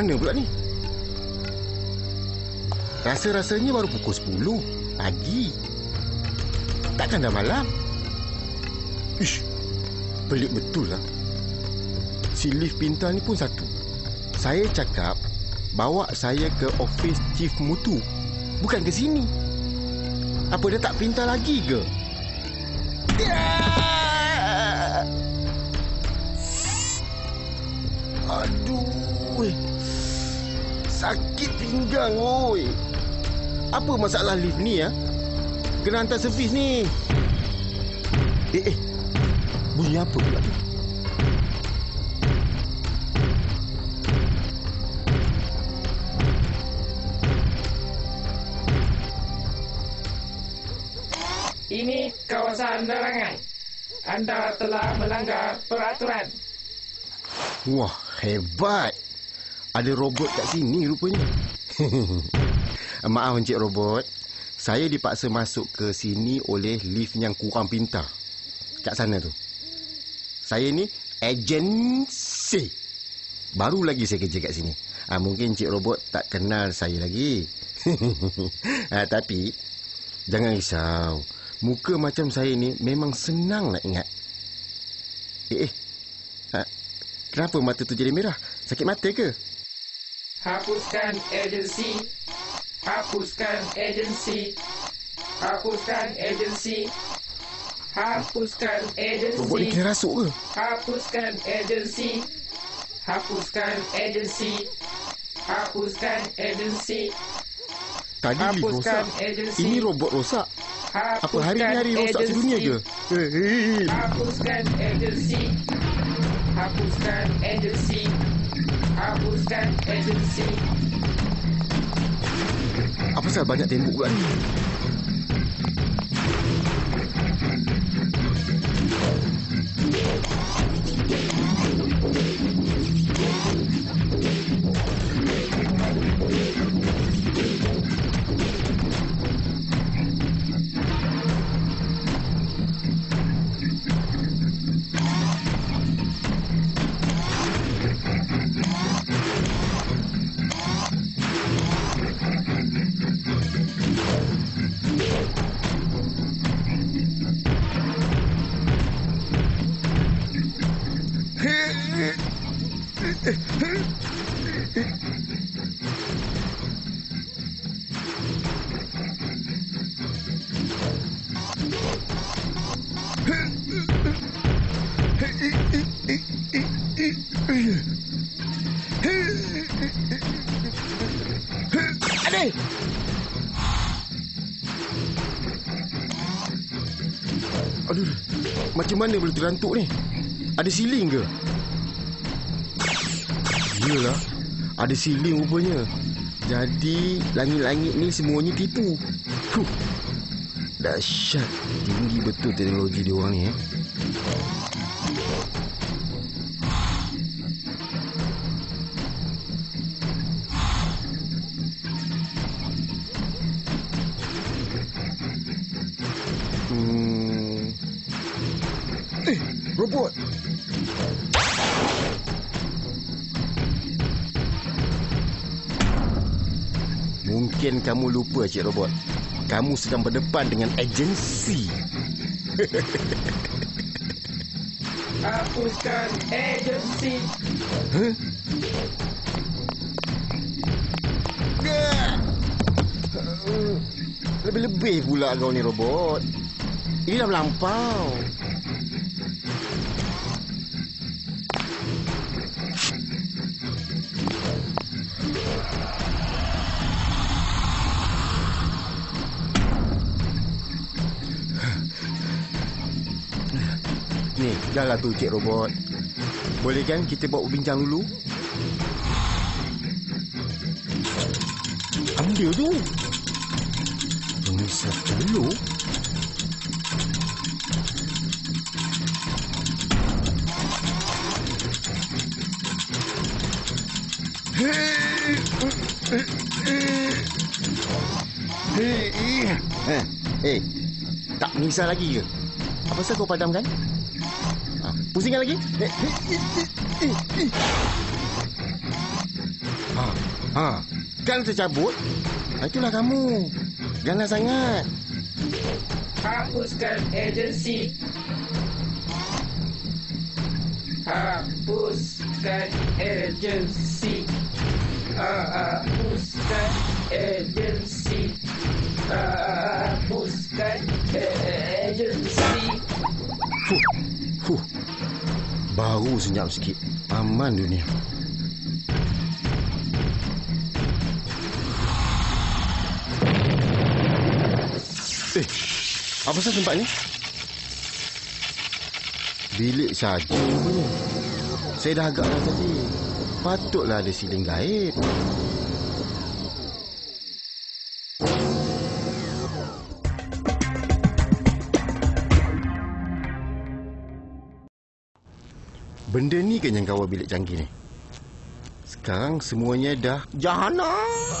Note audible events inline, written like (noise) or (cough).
Eh, mana pula ni? Rasa-rasanya baru pukul 10 pagi. Takkan dah malam? Ish, pelik betul lah. Si lift pintar ni pun satu. Saya cakap bawa saya ke office chief mutu. Bukan ke sini. Apa dia tak pintar lagi ke? Ya! Aduh. Sakit pinggang, oi. Apa masalah lift ni, ya? Kena hantar servis ni. Eh, eh. Bunyi apa pula tu? Ini kawasan larangan. Anda telah melanggar peraturan. Wah, hebat. Ada robot kat sini rupanya. (laughs) Maaf Encik Robot. Saya dipaksa masuk ke sini oleh lift yang kurang pintar. Kat sana tu. Saya ni agensi. Baru lagi saya kerja kat sini. Ha, mungkin Encik Robot tak kenal saya lagi. ha, (laughs) tapi, jangan risau. Muka macam saya ni memang senang nak ingat. Eh, eh. Ha, kenapa mata tu jadi merah? Sakit mata ke? Hapuskan agensi. Hapuskan agensi. Hapuskan agensi. Hapuskan agensi. kena rasuk ke? Hapuskan agensi. Hapuskan agensi. Hapuskan agensi. Tadi Hapuskan rosak. agensi. Ini robot rosak. Apa hari ni hari rosak agensi. sedunia ke? Eh, eh. Hapuskan agensi. Hapuskan agensi. Hapuskan agensi. Apa pasal banyak tembok pula ni? Aduh, macam mana boleh terantuk ni? Ada siling ke? Iyalah, ada siling rupanya. Jadi, langit-langit ni semuanya tipu. Huh. Dahsyat. Tinggi betul teknologi dia orang ni eh. Hmm. Eh, robot. Mungkin kamu lupa, Cik Robot. Kamu sedang berdepan dengan agensi. Hapuskan agensi. Huh? Lebih-lebih pula kau ni, robot. Ini dah melampau. Ni, dah lah tu Cik Robot. Boleh kan kita buat bincang dulu? Ambil tu. Pengisap telur? Eh, eh, tak menyisal lagi ke? Apa pasal kau padamkan? Pusingkan lagi. Ha, ha. Kan tercabut? Ha, itulah kamu. Jangan sangat. Hapuskan agensi. Hapuskan agensi. Hapuskan agensi. Hapuskan agensi. Fuh. Fuh. Baru senyap sikit. Aman dunia. Eh, apa pasal tempat ni? Bilik saja. Saya dah agak dah tadi. Patutlah ada siling gaib. Benda ni kan yang kawal bilik canggih ni. Sekarang semuanya dah jahanam.